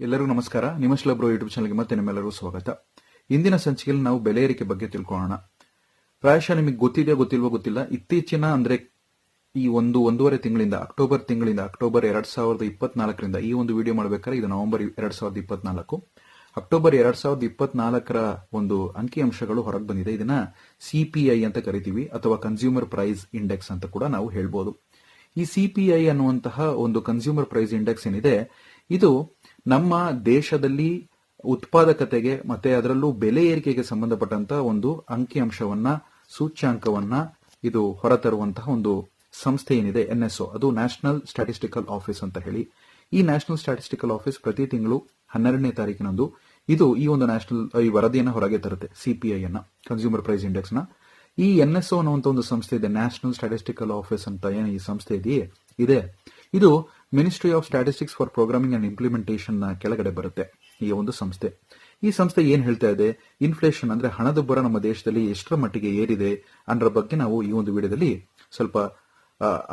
ಎಲ್ಲರಿಗೂ ನಮಸ್ಕಾರ. ನಿಮ್ಮ ಬ್ರೋ ಯೂಟ್ಯೂಬ್ ಚಾನಲ್ಗೆ ಮತ್ತೆ ನಿಮ್ಮೆಲ್ಲರಿಗೂ ಸ್ವಾಗತ. ಇಂದಿನ ಸಂಚಿಕೆಯಲ್ಲಿ ನಾವು ಬೆಲೆ ಏರಿಕೆ ಬಗ್ಗೆ ತಿಳ್ಕೊಳ್ಳೋಣ. ಪ್ರಾಯಶಃ ನಿಮಗೆ ಗೊತ್ತಿದೆಯೋ ಗೊತ್ತಿಲ್ವೋ ಗೊತ್ತಿಲ್ಲ. ಇತ್ತೀಚಿನ ಅಂದ್ರೆ ಈ ಒಂದು ಒಂದೂವರೆ ತಿಂಗಳಿಂದ, ಅಕ್ಟೋಬರ್ ತಿಂಗಳಿಂದ, ಅಕ್ಟೋಬರ್ ಎರಡ್ ಸಾವಿರದ ಇಪ್ಪತ್ನಾಲ್ಕರಿಂದ ಈ ಒಂದು ವಿಡಿಯೋ ಮಾಡಬೇಕಾದ್ರೆ ಇದು ನವೆಂಬರ್ ಎರಡ್ ಸಾವಿರದ ಇಪ್ಪತ್ನಾಲ್ಕು. ಅಕ್ಟೋಬರ್ ಎರಡ್ ಸಾವಿರದ ಇಪ್ಪತ್ನಾಲ್ಕರ ಒಂದು ಅಂಕಿಅಂಶಗಳು ಹೊರಗೆ ಬಂದಿದೆ. ಇದನ್ನ ಸಿಪಿಐ ಅಂತ ಕರಿತೀವಿ, ಅಥವಾ ಕನ್ಸ್ಯೂಮರ್ ಪ್ರೈಸ್ ಇಂಡೆಕ್ಸ್ ಅಂತ ಕೂಡ ನಾವು ಹೇಳ್ಬೋದು. ಈ ಸಿಪಿಐ ಅನ್ನುವಂತಹ ಒಂದು ಕನ್ಸ್ಯೂಮರ್ ಪ್ರೈಸ್ ಇಂಡೆಕ್ಸ್ ಏನಿದೆ, ಇದು ನಮ್ಮ ದೇಶದಲ್ಲಿ ಉತ್ಪಾದಕತೆಗೆ ಮತ್ತೆ ಅದರಲ್ಲೂ ಬೆಲೆ ಏರಿಕೆಗೆ ಸಂಬಂಧಪಟ್ಟಂತಹ ಒಂದು ಅಂಕಿಅಂಶವನ್ನ, ಸೂಚ್ಯಾಂಕವನ್ನ ಇದು ಹೊರತರುವಂತಹ ಒಂದು ಸಂಸ್ಥೆ ಏನಿದೆ, ಎನ್ಎಸ್ಒ. ಅದು ನ್ಯಾಷನಲ್ ಸ್ಟಾಟಿಸ್ಟಿಕಲ್ ಆಫೀಸ್ ಅಂತ ಹೇಳಿ. ಈ ನ್ಯಾಷನಲ್ ಸ್ಟಾಟಿಸ್ಟಿಕಲ್ ಆಫೀಸ್ ಪ್ರತಿ ತಿಂಗಳು ಹನ್ನೆರಡನೇ ತಾರೀಕಿನಂದು ಇದು ಈ ಒಂದು ನ್ಯಾಷನಲ್ ಈ ವರದಿಯನ್ನು ಹೊರಗೆ ತರುತ್ತೆ ಸಿಪಿಐ ಅನ್ನ ಕನ್ಸ್ಯೂಮರ್ ಪ್ರೈಸ್ ಇಂಡೆಕ್ಸ್ನ ಈ ಎನ್ಎಸ್ಒ ಅನ್ನುವಂತ ಒಂದು ಸಂಸ್ಥೆ ಇದೆ ನ್ಯಾಷನಲ್ ಸ್ಟಾಟಿಸ್ಟಿಕಲ್ ಆಫೀಸ್ ಅಂತ ಏನು ಈ ಸಂಸ್ಥೆ ಇದೆಯೇ? ಇದೆ. ಇದು ministry of statistics for programming and ಇಂಪ್ಲಿಮೆಂಟೇಷನ್ನ ಕೆಳಗಡೆ ಬರುತ್ತೆ ಈ ಒಂದು ಸಂಸ್ಥೆ. ಈ ಸಂಸ್ಥೆ ಏನ್ ಹೇಳ್ತಾ ಇದೆ? ಇನ್ಫ್ಲೇಷನ್ ಅಂದ್ರೆ ಹಣದುಬ್ಬರ ನಮ್ಮ ದೇಶದಲ್ಲಿ ಎಷ್ಟರ ಮಟ್ಟಿಗೆ ಏರಿದೆ ಅನ್ನೋದ್ರ ಬಗ್ಗೆ ನಾವು ಈ ಒಂದು ವಿಡಿಯೋದಲ್ಲಿ ಸ್ವಲ್ಪ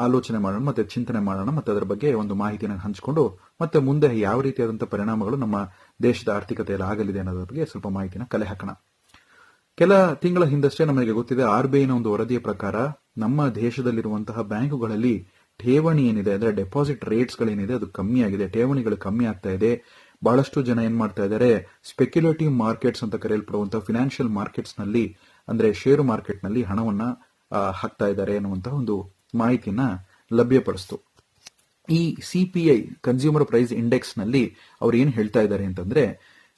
ಆಲೋಚನೆ ಮಾಡೋಣ, ಮತ್ತೆ ಚಿಂತನೆ ಮಾಡೋಣ, ಮತ್ತೆ ಅದರ ಬಗ್ಗೆ ಒಂದು ಮಾಹಿತಿಯನ್ನು ಹಂಚಿಕೊಂಡು, ಮತ್ತೆ ಮುಂದೆ ಯಾವ ರೀತಿಯಾದಂತಹ ಪರಿಣಾಮಗಳು ನಮ್ಮ ದೇಶದ ಆರ್ಥಿಕತೆಯಲ್ಲಿ ಆಗಲಿದೆ ಅನ್ನೋದ್ರ ಬಗ್ಗೆ ಸ್ವಲ್ಪ ಮಾಹಿತಿನ ಕಲೆ ಹಾಕೋಣ. ಕೆಲ ತಿಂಗಳ ಹಿಂದಷ್ಟೇ ನಮಗೆ ಗೊತ್ತಿದೆ, ಆರ್ ಬಿ ಐನ ಒಂದು ವರದಿಯ ಪ್ರಕಾರ ನಮ್ಮ ದೇಶದಲ್ಲಿರುವಂತಹ ಬ್ಯಾಂಕುಗಳಲ್ಲಿ ಠೇವಣಿ ಏನಿದೆ, ಅಂದ್ರೆ ಡೆಪಾಸಿಟ್ ರೇಟ್ಸ್ ಗಳೇನಿದೆ, ಅದು ಕಮ್ಮಿ ಆಗಿದೆ, ಠೇವಣಿಗಳು ಕಮ್ಮಿ ಆಗ್ತಾ ಇದೆ. ಬಹಳಷ್ಟು ಜನ ಏನ್ ಮಾಡ್ತಾ ಇದ್ದಾರೆ ಸ್ಪೆಕ್ಯುಲೇಟಿವ್ ಮಾರ್ಕೆಟ್ಸ್ ಅಂತ ಕರೆಯಲ್ಪಡುವಂತಹ ಫಿನಾನ್ಷಿಯಲ್ ಮಾರ್ಕೆಟ್ಸ್ನಲ್ಲಿ, ಅಂದ್ರೆ ಷೇರು ಮಾರ್ಕೆಟ್ನಲ್ಲಿ ಹಣವನ್ನ ಹಾಕ್ತಾ ಇದ್ದಾರೆ ಅನ್ನುವಂತಹ ಒಂದು ಮಾಹಿತಿನ ಲಭ್ಯಪಡಿಸ್ತು. ಈ ಸಿಪಿಐ ಕನ್ಸ್ಯೂಮರ್ ಪ್ರೈಸ್ ಇಂಡೆಕ್ಸ್ನಲ್ಲಿ ಅವ್ರು ಏನ್ ಹೇಳ್ತಾ ಇದ್ದಾರೆ ಅಂತಂದ್ರೆ,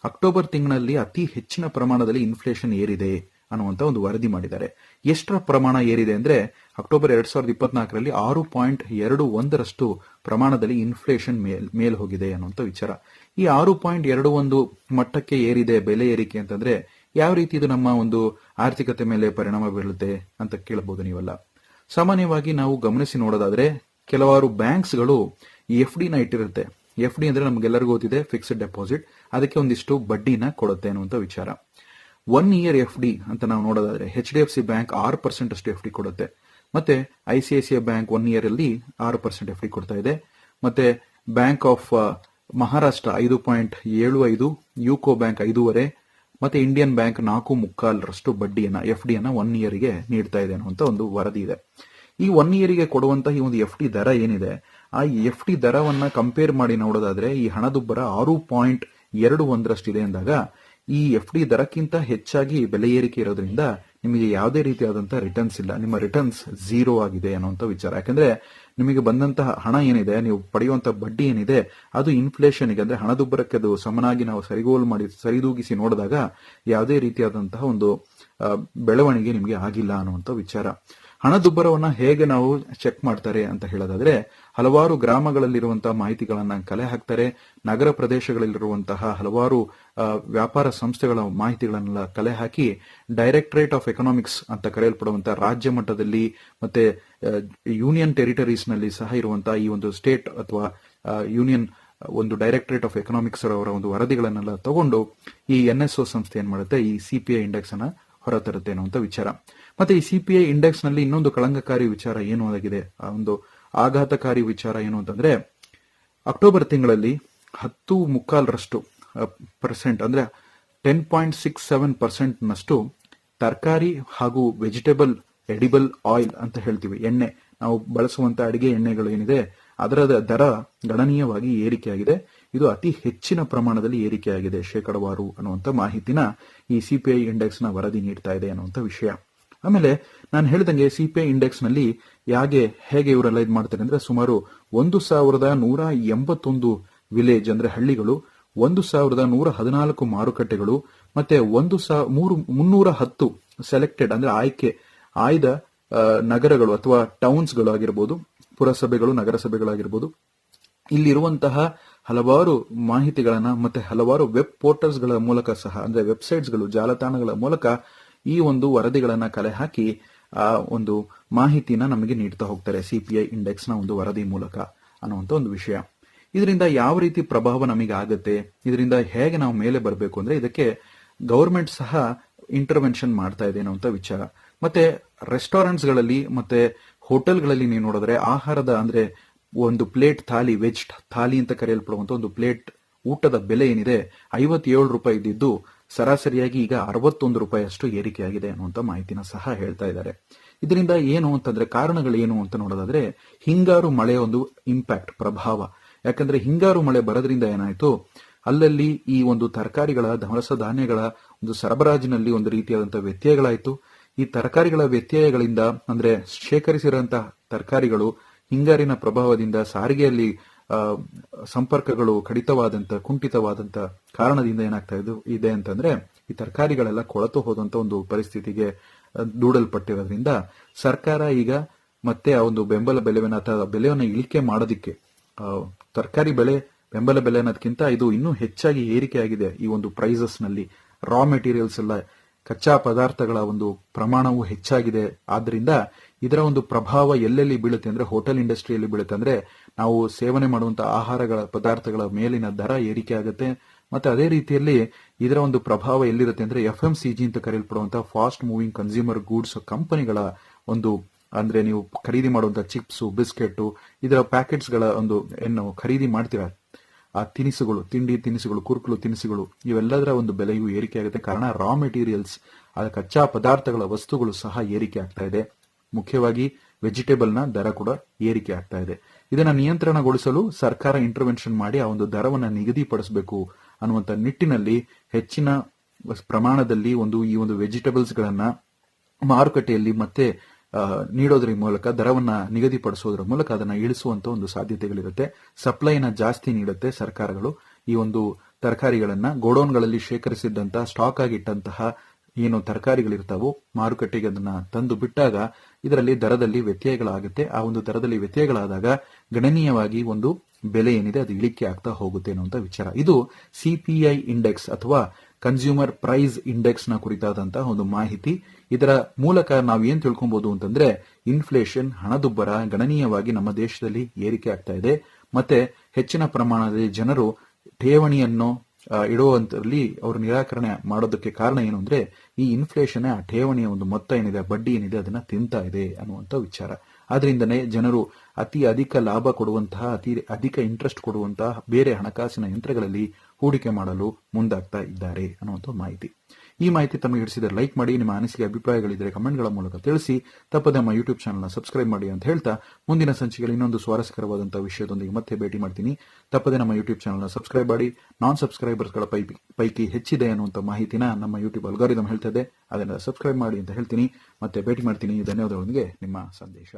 ಅಕ್ಟೋಬರ್ ತಿಂಗಳಲ್ಲಿ ಅತಿ ಹೆಚ್ಚಿನ ಪ್ರಮಾಣದಲ್ಲಿ ಇನ್ಫ್ಲೇಷನ್ ಏರಿದೆ. ಅನ್ನುವಂತ ಒಂದು ವರದಿ ಮಾಡಿದ್ದಾರೆ. ಎಷ್ಟರ ಪ್ರಮಾಣ ಏರಿದೆ ಅಂದ್ರೆ ಅಕ್ಟೋಬರ್ ಎರಡ್ ಸಾವಿರದ ಇಪ್ಪತ್ನಾಲ್ಕರಲ್ಲಿ ಆರು ಪಾಯಿಂಟ್ ಎರಡು ಒಂದರಷ್ಟು ಪ್ರಮಾಣದಲ್ಲಿ ಇನ್ಫ್ಲೇಷನ್ ಮೇಲ್ ಹೋಗಿದೆ ಅನ್ನುವಂತ ವಿಚಾರ. ಈ ಆರು ಪಾಯಿಂಟ್ ಎರಡು ಒಂದು ಮಟ್ಟಕ್ಕೆ ಏರಿದೆ ಬೆಲೆ ಏರಿಕೆ ಅಂತಂದ್ರೆ ಯಾವ ರೀತಿ ಇದು ನಮ್ಮ ಒಂದು ಆರ್ಥಿಕತೆ ಮೇಲೆ ಪರಿಣಾಮ ಬೀಳುತ್ತೆ ಅಂತ ಕೇಳಬಹುದು ನೀವಲ್ಲ. ಸಾಮಾನ್ಯವಾಗಿ ನಾವು ಗಮನಿಸಿ ನೋಡೋದಾದ್ರೆ ಕೆಲವಾರು ಬ್ಯಾಂಕ್ಸ್ಗಳು ಎಫ್ ಡಿನ ಇಟ್ಟಿರುತ್ತೆ. ಎಫ್ ಡಿ ಅಂದ್ರೆ ನಮಗೆಲ್ಲರಿಗೂ ಗೊತ್ತಿದೆ ಫಿಕ್ಸ್ಡ್ ಡೆಪಾಸಿಟ್ ಅದಕ್ಕೆ ಒಂದಿಷ್ಟು ಬಡ್ಡಿನ ಕೊಡುತ್ತೆ ಅನ್ನುವಂತ ವಿಚಾರ. ಒನ್ ಇಯರ್ ಎಫ್ ಡಿ ಅಂತ ನಾವು ನೋಡೋದಾದ್ರೆ H D F C bank ಆರು ಪರ್ಸೆಂಟ್ ಅಷ್ಟು ಎಫ್ ಡಿ ಕೊಡುತ್ತೆ. ಮತ್ತೆ I C I C I bank one year ಅಲ್ಲಿ ಆರು ಪರ್ಸೆಂಟ್ ಎಫ್ ಡಿ ಕೊಡ್ತಾ ಇದೆ. ಮತ್ತೆ ಬ್ಯಾಂಕ್ ಆಫ್ ಮಹಾರಾಷ್ಟ್ರ ಐದು ಪಾಯಿಂಟ್ ಏಳು ಐದು ಯುಕೋ ಬ್ಯಾಂಕ್ ಐದೂವರೆ, ಮತ್ತೆ ಇಂಡಿಯನ್ ಬ್ಯಾಂಕ್ ನಾಲ್ಕು ಮುಕ್ಕಾಲರಷ್ಟು ಬಡ್ಡಿಯನ್ನ ಎಫ್ ಡಿ ಅನ್ನ ಒನ್ ಇಯರ್ಗೆ ನೀಡ್ತಾ ಇದೆ ಅನ್ನುವಂತ ಒಂದು ವರದಿ ಇದೆ. ಈ ಒನ್ ಇಯರ್ಗೆ ಕೊಡುವಂತಹ ಈ ಒಂದು ಎಫ್ ಡಿ ದರ ಏನಿದೆ? ಆ ಎಫ್ ಡಿ ದರವನ್ನ ಕಂಪೇರ್ ಮಾಡಿ ನೋಡೋದಾದ್ರೆ ಈ ಹಣದುಬ್ಬರ ಆರು ಪಾಯಿಂಟ್ ಎರಡು ಒಂದರಷ್ಟಿದೆ ಅಂದಾಗ ಈ ಎಫ್ ಡಿ ದರಕ್ಕಿಂತ ಹೆಚ್ಚಾಗಿ ಬೆಲೆ ಏರಿಕೆ ಇರೋದ್ರಿಂದ ನಿಮಗೆ ಯಾವುದೇ ರೀತಿಯಾದಂತಹ ರಿಟರ್ನ್ಸ್ ಇಲ್ಲ. ನಿಮ್ಮ ರಿಟರ್ನ್ಸ್ ಝೀರೋ ಆಗಿದೆ ಅನ್ನುವಂಥ ವಿಚಾರ. ಯಾಕಂದ್ರೆ ನಿಮಗೆ ಬಂದಂತಹ ಹಣ ಏನಿದೆ, ನೀವು ಪಡೆಯುವಂತಹ ಬಡ್ಡಿ ಏನಿದೆ, ಅದು ಇನ್ಫ್ಲೇಷನ್ಗೆ ಅಂದ್ರೆ ಹಣದುಬ್ಬರಕ್ಕೆ ಅದು ಸಮನಾಗಿ ನಾವು ಸರಿಗೋಲು ಮಾಡಿ, ಸರಿದೂಗಿಸಿ ನೋಡಿದಾಗ ಯಾವುದೇ ರೀತಿಯಾದಂತಹ ಒಂದು ಬೆಳವಣಿಗೆ ನಿಮಗೆ ಆಗಿಲ್ಲ ಅನ್ನುವಂತ ವಿಚಾರ. ಹಣದುಬ್ಬರವನ್ನ ಹೇಗೆ ನಾವು ಚೆಕ್ ಮಾಡ್ತಾರೆ ಅಂತ ಹೇಳೋದಾದ್ರೆ, ಹಲವಾರು ಗ್ರಾಮಗಳಲ್ಲಿರುವಂತಹ ಮಾಹಿತಿಗಳನ್ನ ಕಲೆ ಹಾಕ್ತಾರೆ, ನಗರ ಪ್ರದೇಶಗಳಲ್ಲಿರುವಂತಹ ಹಲವಾರು ವ್ಯಾಪಾರ ಸಂಸ್ಥೆಗಳ ಮಾಹಿತಿಗಳನ್ನೆಲ್ಲ ಕಲೆ ಹಾಕಿ ಡೈರೆಕ್ಟರೇಟ್ ಆಫ್ ಎಕನಾಮಿಕ್ಸ್ ಅಂತ ಕರೆಯಲ್ಪಡುವಂತಹ ರಾಜ್ಯ ಮಟ್ಟದಲ್ಲಿ ಮತ್ತೆ ಯೂನಿಯನ್ ಟೆರಿಟರೀಸ್ನಲ್ಲಿ ಸಹ ಇರುವಂತಹ ಈ ಒಂದು ಸ್ಟೇಟ್ ಅಥವಾ ಯೂನಿಯನ್ ಒಂದು ಡೈರೆಕ್ಟರೇಟ್ ಆಫ್ ಎಕನಾಮಿಕ್ಸ್ ಅವರ ಒಂದು ವರದಿಗಳನ್ನೆಲ್ಲ ತಗೊಂಡು ಈ ಎನ್ಎಸ್ಒ ಸಂಸ್ಥೆ ಏನ್ ಮಾಡುತ್ತೆ, ಈ ಸಿಪಿಐ ಇಂಡೆಕ್ಸ್ ಅನ್ನ ಹೊರತರುತ್ತೆ ಅನ್ನುವಂತ ವಿಚಾರ. ಮತ್ತೆ ಈ ಸಿಪಿಐ ಇಂಡೆಕ್ಸ್ನಲ್ಲಿ ಇನ್ನೊಂದು ಕಳಂಕಕಾರಿ ವಿಚಾರ ಏನು ಆಗಿದೆ? ಆ ಒಂದು ಆಘಾತಕಾರಿ ವಿಚಾರ ಏನು ಅಂತಂದ್ರೆ ಅಕ್ಟೋಬರ್ ತಿಂಗಳಲ್ಲಿ ಹತ್ತು ಮುಕ್ಕಾಲರಷ್ಟು ಪರ್ಸೆಂಟ್ ಅಂದ್ರೆ ten point six seven percent ನಷ್ಟು ತರಕಾರಿ ಹಾಗೂ ವೆಜಿಟೇಬಲ್ ಎಡಿಬಲ್ ಆಯಿಲ್ ಅಂತ ಹೇಳ್ತೀವಿ. ಎಣ್ಣೆ. ನಾವು ಬಳಸುವಂತ ಅಡಿಗೆ ಎಣ್ಣೆಗಳು ಏನಿದೆ ಅದರ ದರ ಗಣನೀಯವಾಗಿ ಏರಿಕೆಯಾಗಿದೆ. ಇದು ಅತಿ ಹೆಚ್ಚಿನ ಪ್ರಮಾಣದಲ್ಲಿ ಏರಿಕೆಯಾಗಿದೆ ಶೇಕಡವಾರು ಅನ್ನುವಂಥ ಮಾಹಿತಿನ ಈ ಸಿಪಿಐ ಇಂಡೆಕ್ಸ್ನ ವರದಿ ನೀಡ್ತಾ ಇದೆ ಅನ್ನುವಂಥ ವಿಷಯ. ಆಮೇಲೆ ನಾನು ಹೇಳಿದಂಗೆ ಸಿಪಿಐ ಇಂಡೆಕ್ಸ್ನಲ್ಲಿ ಯಾಗೆ ಹೇಗೆ ಇವರೆಲ್ಲ ಇದು ಮಾಡ್ತಾರೆ ಅಂದ್ರೆ ಸುಮಾರು ಒಂದು ಸಾವಿರದ ನೂರ ಎಂಬತ್ತೊಂದು ವಿಲೇಜ್ ಅಂದ್ರೆ ಹಳ್ಳಿಗಳು, ಒಂದು ಸಾವಿರದ ನೂರ ಹದಿನಾಲ್ಕು ಮಾರುಕಟ್ಟೆಗಳು, ಮತ್ತೆ ಒಂದು ಮೂರು, ಮುನ್ನೂರ ಹತ್ತು ಸೆಲೆಕ್ಟೆಡ್ ಅಂದ್ರೆ ಆಯ್ಕೆ, ಆಯ್ದ ನಗರಗಳು ಅಥವಾ ಟೌನ್ಸ್ಗಳು ಆಗಿರ್ಬೋದು. ಪುರಸಭೆಗಳು, ನಗರಸಭೆಗಳಾಗಿರ್ಬೋದು. ಇಲ್ಲಿರುವಂತಹ ಹಲವಾರು ಮಾಹಿತಿಗಳನ್ನ ಮತ್ತೆ ಹಲವಾರು ವೆಬ್ ಪೋರ್ಟಲ್ಸ್ಗಳ ಮೂಲಕ ಸಹ, ಅಂದ್ರೆ ವೆಬ್ಸೈಟ್ಸ್ಗಳು, ಜಾಲತಾಣಗಳ ಮೂಲಕ ಈ ಒಂದು ವರದಿಗಳನ್ನ ಕಲೆ ಹಾಕಿ, ಆ ಒಂದು ಮಾಹಿತಿನ ನಮಗೆ ನೀಡ್ತಾ ಹೋಗ್ತಾರೆ ಸಿಪಿಐ ಇಂಡೆಕ್ಸ್ನ ಒಂದು ವರದಿ ಮೂಲಕ ಅನ್ನುವಂತ ಒಂದು ವಿಷಯ. ಇದರಿಂದ ಯಾವ ರೀತಿ ಪ್ರಭಾವ ನಮಗೆ ಆಗುತ್ತೆ, ಇದರಿಂದ ಹೇಗೆ ನಾವು ಮೇಲೆ ಬರಬೇಕು ಅಂದ್ರೆ ಇದಕ್ಕೆ ಗೌರ್ಮೆಂಟ್ ಸಹ ಇಂಟರ್ವೆನ್ಷನ್ ಮಾಡ್ತಾ ಇದೆ ಅನ್ನುವಂತ ವಿಚಾರ. ಮತ್ತೆ ರೆಸ್ಟೋರೆಂಟ್ಸ್ಗಳಲ್ಲಿ ಮತ್ತೆ ಹೋಟೆಲ್ಗಳಲ್ಲಿ ನೀವು ನೋಡಿದ್ರೆ ಆಹಾರದ ಅಂದ್ರೆ ಒಂದು ಪ್ಲೇಟ್ ಥಾಲಿ, ವೆಜ್ ಥಾಲಿ ಅಂತ ಕರೆಯಲ್ಪಡುವಂತ ಒಂದು ಪ್ಲೇಟ್ ಊಟದ ಬೆಲೆ ಏನಿದೆ, ಐವತ್ತೇಳು ರೂಪಾಯಿ ಇದ್ದಿದ್ದು ಸರಾಸರಿಯಾಗಿ ಈಗ ಅರವತ್ತೊಂದು ರೂಪಾಯಿ ಅಷ್ಟು ಏರಿಕೆಯಾಗಿದೆ ಅನ್ನುವಂತ ಮಾಹಿತಿನ ಸಹ ಹೇಳ್ತಾ ಇದ್ದಾರೆ. ಇದರಿಂದ ಏನು ಅಂತಂದ್ರೆ ಏನು ಅಂತ ನೋಡೋದಾದ್ರೆ ಹಿಂಗಾರು ಮಳೆಯ ಒಂದು ಇಂಪ್ಯಾಕ್ಟ್ ಪ್ರಭಾವ. ಯಾಕಂದ್ರೆ ಹಿಂಗಾರು ಮಳೆ ಬರೋದ್ರಿಂದ ಏನಾಯ್ತು, ಅಲ್ಲಲ್ಲಿ ಈ ಒಂದು ತರಕಾರಿಗಳ, ದವಸ ಧಾನ್ಯಗಳ ಒಂದು ಸರಬರಾಜಿನಲ್ಲಿ ಒಂದು ರೀತಿಯಾದಂತಹ ವ್ಯತ್ಯಯಗಳಾಯ್ತು. ಈ ತರಕಾರಿಗಳ ವ್ಯತ್ಯಯಗಳಿಂದ, ಅಂದ್ರೆ ಶೇಖರಿಸಿರುವಂತಹ ತರಕಾರಿಗಳು ಹಿಂಗಾರಿನ ಪ್ರಭಾವದಿಂದ ಸಾರಿಗೆಯಲ್ಲಿ ಸಂಪರ್ಕಗಳು ಕಡಿತವಾದಂತ, ಕುಂಠಿತವಾದಂತ ಕಾರಣದಿಂದ ಏನಾಗ್ತಾ ಇದು, ಇದೆ ಅಂತಂದ್ರೆ, ಈ ತರಕಾರಿಗಳೆಲ್ಲ ಕೊಳತು ಹೋದಂತ ಒಂದು ಪರಿಸ್ಥಿತಿಗೆ ದೂಡಲ್ಪಟ್ಟಿರೋದ್ರಿಂದ ಸರ್ಕಾರ ಈಗ ಮತ್ತೆ ಆ ಒಂದು ಬೆಂಬಲ ಬೆಲೆವನ್ನ ಅಥವಾ ಬೆಲೆಯನ್ನು ಇಳಿಕೆ ಮಾಡೋದಿಕ್ಕೆ ತರಕಾರಿ ಬೆಲೆ, ಬೆಂಬಲ ಬೆಲೆ ಅನ್ನೋದಕ್ಕಿಂತ ಇದು ಇನ್ನೂ ಹೆಚ್ಚಾಗಿ ಏರಿಕೆಯಾಗಿದೆ ಈ ಒಂದು ಪ್ರೈಸಸ್ನಲ್ಲಿ. ರಾ ಮೆಟೀರಿಯಲ್ಸ್ ಎಲ್ಲ ಕಚ್ಚಾ ಪದಾರ್ಥಗಳ ಒಂದು ಪ್ರಮಾಣವು ಹೆಚ್ಚಾಗಿದೆ. ಆದ್ದರಿಂದ ಇದರ ಒಂದು ಪ್ರಭಾವ ಎಲ್ಲೆಲ್ಲಿ ಬೀಳುತ್ತೆ ಅಂದ್ರೆ ಹೋಟೆಲ್ ಇಂಡಸ್ಟ್ರಿಯಲ್ಲಿ ಬೀಳುತ್ತೆ ಅಂದ್ರೆ ನಾವು ಸೇವನೆ ಮಾಡುವಂತಹ ಆಹಾರಗಳ ಪದಾರ್ಥಗಳ ಮೇಲಿನ ದರ ಏರಿಕೆ ಆಗುತ್ತೆ. ಮತ್ತೆ ಅದೇ ರೀತಿಯಲ್ಲಿ ಇದರ ಒಂದು ಪ್ರಭಾವ ಎಲ್ಲಿರುತ್ತೆ ಅಂದ್ರೆ ಎಫ್ ಎಂ ಸಿ ಜಿ ಅಂತ ಕರೆಯಲ್ಪಡುವಂತಹ ಫಾಸ್ಟ್ ಮೂವಿಂಗ್ ಕನ್ಸ್ಯೂಮರ್ ಗೂಡ್ಸ್ ಕಂಪನಿಗಳ ಒಂದು ಅಂದ್ರೆ ನೀವು ಖರೀದಿ ಮಾಡುವಂತ ಚಿಪ್ಸ್, ಬಿಸ್ಕೆಟ್, ಇದರ ಪ್ಯಾಕೆಟ್ಸ್ಗಳ ಒಂದು ಏನು ಖರೀದಿ ಮಾಡ್ತೀರಾ? ಆ ತಿನಿಸುಗಳು, ತಿಂಡಿ ತಿನಿಸುಗಳು, ಕುರುಕುಲು ತಿನಿಸುಗಳು, ಇವೆಲ್ಲದರ ಒಂದು ಬೆಲೆಯೂ ಏರಿಕೆ ಆಗುತ್ತೆ ಕಾರಣ ರಾ ಮೆಟೀರಿಯಲ್ಸ್ ಆ ಕಚ್ಚಾ ಪದಾರ್ಥಗಳ ವಸ್ತುಗಳು ಸಹ ಏರಿಕೆ ಆಗ್ತಾ ಇದೆ. ಮುಖ್ಯವಾಗಿ ವೆಜಿಟೇಬಲ್ನ ದರ ಕೂಡ ಏರಿಕೆ ಆಗ್ತಾ ಇದೆ. ಇದನ್ನ ನಿಯಂತ್ರಣಗೊಳಿಸಲು ಸರ್ಕಾರ ಇಂಟರ್ವೆನ್ಷನ್ ಮಾಡಿ ಆ ಒಂದು ದರವನ್ನ ನಿಗದಿಪಡಿಸಬೇಕು ಅನ್ನುವಂತ ನಿಟ್ಟಿನಲ್ಲಿ ಹೆಚ್ಚಿನ ಪ್ರಮಾಣದಲ್ಲಿ ಒಂದು ಈ ಒಂದು ವೆಜಿಟೇಬಲ್ಸ್ ಗಳನ್ನ ಮಾರುಕಟ್ಟೆಯಲ್ಲಿ ಮತ್ತೆ ನೀಡೋದ್ರ ಮೂಲಕ, ದರವನ್ನ ನಿಗದಿಪಡಿಸೋದ್ರ ಮೂಲಕ ಅದನ್ನ ಇಳಿಸುವಂತ ಒಂದು ಸಾಧ್ಯತೆಗಳಿರುತ್ತೆ. ಸಪ್ಲೈನ ಜಾಸ್ತಿ ನೀಡುತ್ತೆ ಸರ್ಕಾರಗಳು. ಈ ಒಂದು ತರಕಾರಿಗಳನ್ನ ಗೋಡೌನ್ಗಳಲ್ಲಿ ಶೇಖರಿಸಿದ್ದಂತಹ ಸ್ಟಾಕ್ ಆಗಿಟ್ಟಂತಹ ಏನು ತರಕಾರಿಗಳಿರ್ತಾವೋ ಮಾರುಕಟ್ಟೆಗೆ ಅದನ್ನ ತಂದು ಬಿಟ್ಟಾಗ ಇದರಲ್ಲಿ ದರದಲ್ಲಿ ವ್ಯತ್ಯಯಗಳಾಗುತ್ತೆ. ಆ ಒಂದು ದರದಲ್ಲಿ ವ್ಯತ್ಯಯಗಳಾದಾಗ ಗಣನೀಯವಾಗಿ ಒಂದು ಬೆಲೆ ಏನಿದೆ ಅದು ಇಳಿಕೆ ಆಗ್ತಾ ಹೋಗುತ್ತೆ ಅನ್ನುವಂತ ವಿಚಾರ. ಇದು ಸಿಪಿಐ ಇಂಡೆಕ್ಸ್ ಅಥವಾ ಕನ್ಸ್ಯೂಮರ್ ಪ್ರೈಸ್ ಇಂಡೆಕ್ಸ್ನ ಕುರಿತಾದಂತಹ ಒಂದು ಮಾಹಿತಿ. ಇದರ ಮೂಲಕ ನಾವು ಏನ್ ತಿಳ್ಕೊಬಹುದು ಅಂತಂದ್ರೆ ಇನ್ಫ್ಲೇಷನ್ ಹಣದುಬ್ಬರ ಗಣನೀಯವಾಗಿ ನಮ್ಮ ದೇಶದಲ್ಲಿ ಏರಿಕೆ ಆಗ್ತಾ ಇದೆ. ಮತ್ತೆ ಹೆಚ್ಚಿನ ಪ್ರಮಾಣದಲ್ಲಿ ಜನರು ಠೇವಣಿಯನ್ನು ಇಡುವಂತರಲ್ಲಿ ಅವರು ನಿರಾಕರಣೆ ಮಾಡೋದಕ್ಕೆ ಕಾರಣ ಏನು ಅಂದ್ರೆ ಈ ಇನ್ಫ್ಲೇಷನ್ ಆ ಠೇವಣಿಯ ಒಂದು ಮೊತ್ತ ಏನಿದೆ, ಬಡ್ಡಿ ಏನಿದೆ, ಅದನ್ನ ತಿಂತಾ ಇದೆ ಅನ್ನುವಂತ ವಿಚಾರ. ಆದ್ರಿಂದನೇ ಜನರು ಅತಿ ಅಧಿಕ ಲಾಭ ಕೊಡುವಂತಹ, ಅತಿ ಅಧಿಕ ಇಂಟ್ರೆಸ್ಟ್ ಕೊಡುವಂತಹ ಬೇರೆ ಹಣಕಾಸಿನ ಯಂತ್ರಗಳಲ್ಲಿ ಹೂಡಿಕೆ ಮಾಡಲು ಮುಂದಾಗ್ತಾ ಇದ್ದಾರೆ ಅನ್ನುವಂಥ ಮಾಹಿತಿ. ಈ ಮಾಹಿತಿ ತಮಗೆ ಹಿಡಿಸಿದರೆ ಲೈಕ್ ಮಾಡಿ, ನಿಮ್ಮ ಅನಿಸಿಕೆ, ಅಭಿಪ್ರಾಯಗಳಿದ್ದರೆ ಕಮೆಂಟ್ಗಳ ಮೂಲಕ ತಿಳಿಸಿ. ತಪ್ಪದೆ ನಮ್ಮ ಯೂಟ್ಯೂಬ್ ಚಾನಲ್ನ ಸಬ್ಸ್ಕ್ರೈಬ್ ಮಾಡಿ ಅಂತ ಹೇಳ್ತಾ, ಮುಂದಿನ ಸಂಚಿಕೆಯಲ್ಲಿ ಇನ್ನೊಂದು ಸ್ವಾರಸ್ಯಕರವಾದಂತಹ ವಿಷಯದೊಂದಿಗೆ ಮತ್ತೆ ಭೇಟಿ ಮಾಡ್ತೀನಿ. ತಪ್ಪದೆ ನಮ್ಮ ಯೂಟ್ಯೂಬ್ ಚಾನಲ್ನ ಸಬ್ಸ್ಕ್ರೈಬ್ ಮಾಡಿ. ನಾನ್ ಸಬ್ಸ್ಕ್ರೈಬರ್ಸ್ಗಳ ಪೈಕಿ ಹೆಚ್ಚಿದೆ ಅನ್ನುವಂಥ ಮಾಹಿತಿನ ನಮ್ಮ ಯೂಟ್ಯೂಬ್ ಅಲ್ಗಾರಿದಮ್ ಹೇಳ್ತದೆ ಅದನ್ನ ಸಬ್ಸ್ಕ್ರೈಬ್ ಮಾಡಿ ಅಂತ ಹೇಳ್ತೀನಿ. ಮತ್ತೆ ಭೇಟಿ ಮಾಡ್ತೀನಿ. ಧನ್ಯವಾದಗಳೊಂದಿಗೆ ನಿಮ್ಮ ಸಂದೇಶ.